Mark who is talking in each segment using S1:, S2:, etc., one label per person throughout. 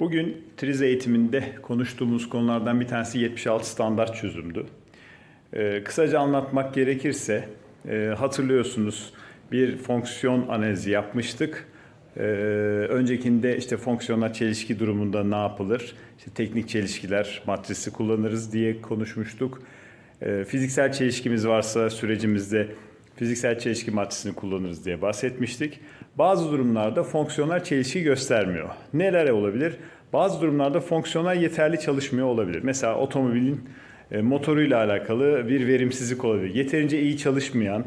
S1: Bugün TRIZ eğitiminde konuştuğumuz konulardan bir tanesi 76 standart çözümdü. Ee, kısaca anlatmak gerekirse e, hatırlıyorsunuz bir fonksiyon analizi yapmıştık. Ee, öncekinde işte fonksiyonlar çelişki durumunda ne yapılır? İşte teknik çelişkiler matrisi kullanırız diye konuşmuştuk. Ee, fiziksel çelişkimiz varsa sürecimizde fiziksel çelişki matrisini kullanırız diye bahsetmiştik. Bazı durumlarda fonksiyonlar çelişki göstermiyor. Neler olabilir? Bazı durumlarda fonksiyonlar yeterli çalışmıyor olabilir. Mesela otomobilin e, motoruyla alakalı bir verimsizlik olabilir. Yeterince iyi çalışmayan,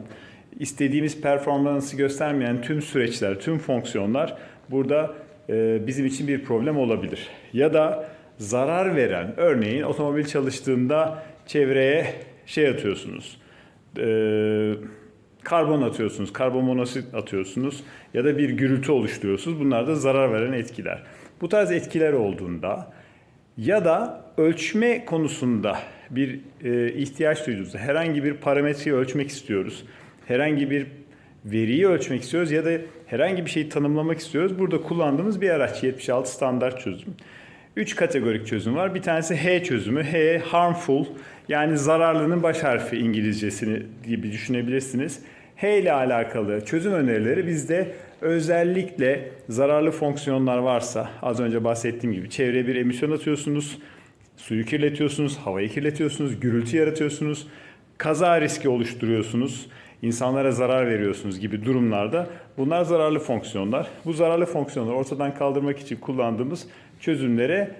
S1: istediğimiz performansı göstermeyen tüm süreçler, tüm fonksiyonlar burada e, bizim için bir problem olabilir. Ya da zarar veren, örneğin otomobil çalıştığında çevreye şey atıyorsunuz, e, karbon atıyorsunuz, karbon monoksit atıyorsunuz ya da bir gürültü oluşturuyorsunuz. Bunlar da zarar veren etkiler. Bu tarz etkiler olduğunda ya da ölçme konusunda bir e, ihtiyaç duyduğunuzda herhangi bir parametreyi ölçmek istiyoruz. Herhangi bir veriyi ölçmek istiyoruz ya da herhangi bir şeyi tanımlamak istiyoruz. Burada kullandığımız bir araç 76 standart çözüm. 3 kategorik çözüm var. Bir tanesi H çözümü. H harmful yani zararlının baş harfi İngilizcesini gibi düşünebilirsiniz. H ile alakalı çözüm önerileri bizde özellikle zararlı fonksiyonlar varsa az önce bahsettiğim gibi çevreye bir emisyon atıyorsunuz, suyu kirletiyorsunuz, havayı kirletiyorsunuz, gürültü yaratıyorsunuz, kaza riski oluşturuyorsunuz, insanlara zarar veriyorsunuz gibi durumlarda bunlar zararlı fonksiyonlar. Bu zararlı fonksiyonları ortadan kaldırmak için kullandığımız çözümlere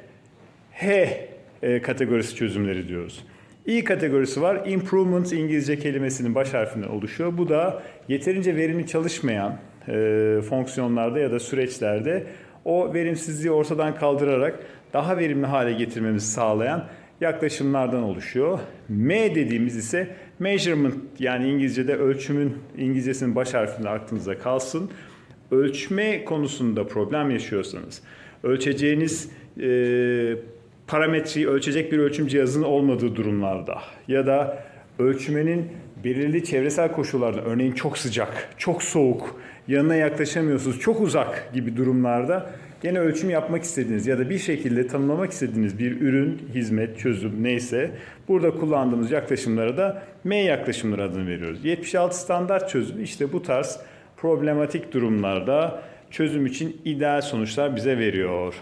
S1: H e, kategorisi çözümleri diyoruz. İ kategorisi var. Improvement İngilizce kelimesinin baş harfinden oluşuyor. Bu da yeterince verimli çalışmayan e, fonksiyonlarda ya da süreçlerde o verimsizliği ortadan kaldırarak daha verimli hale getirmemizi sağlayan yaklaşımlardan oluşuyor. M dediğimiz ise measurement yani İngilizce'de ölçümün İngilizcesinin baş harfinde aklınıza kalsın. Ölçme konusunda problem yaşıyorsanız, ölçeceğiniz e, parametreyi ölçecek bir ölçüm cihazının olmadığı durumlarda ya da ölçmenin belirli çevresel koşullarda örneğin çok sıcak, çok soğuk, yanına yaklaşamıyorsunuz, çok uzak gibi durumlarda gene ölçüm yapmak istediğiniz ya da bir şekilde tanımlamak istediğiniz bir ürün, hizmet, çözüm neyse burada kullandığımız yaklaşımlara da M yaklaşımları adını veriyoruz. 76 standart çözüm işte bu tarz problematik durumlarda çözüm için ideal sonuçlar bize veriyor.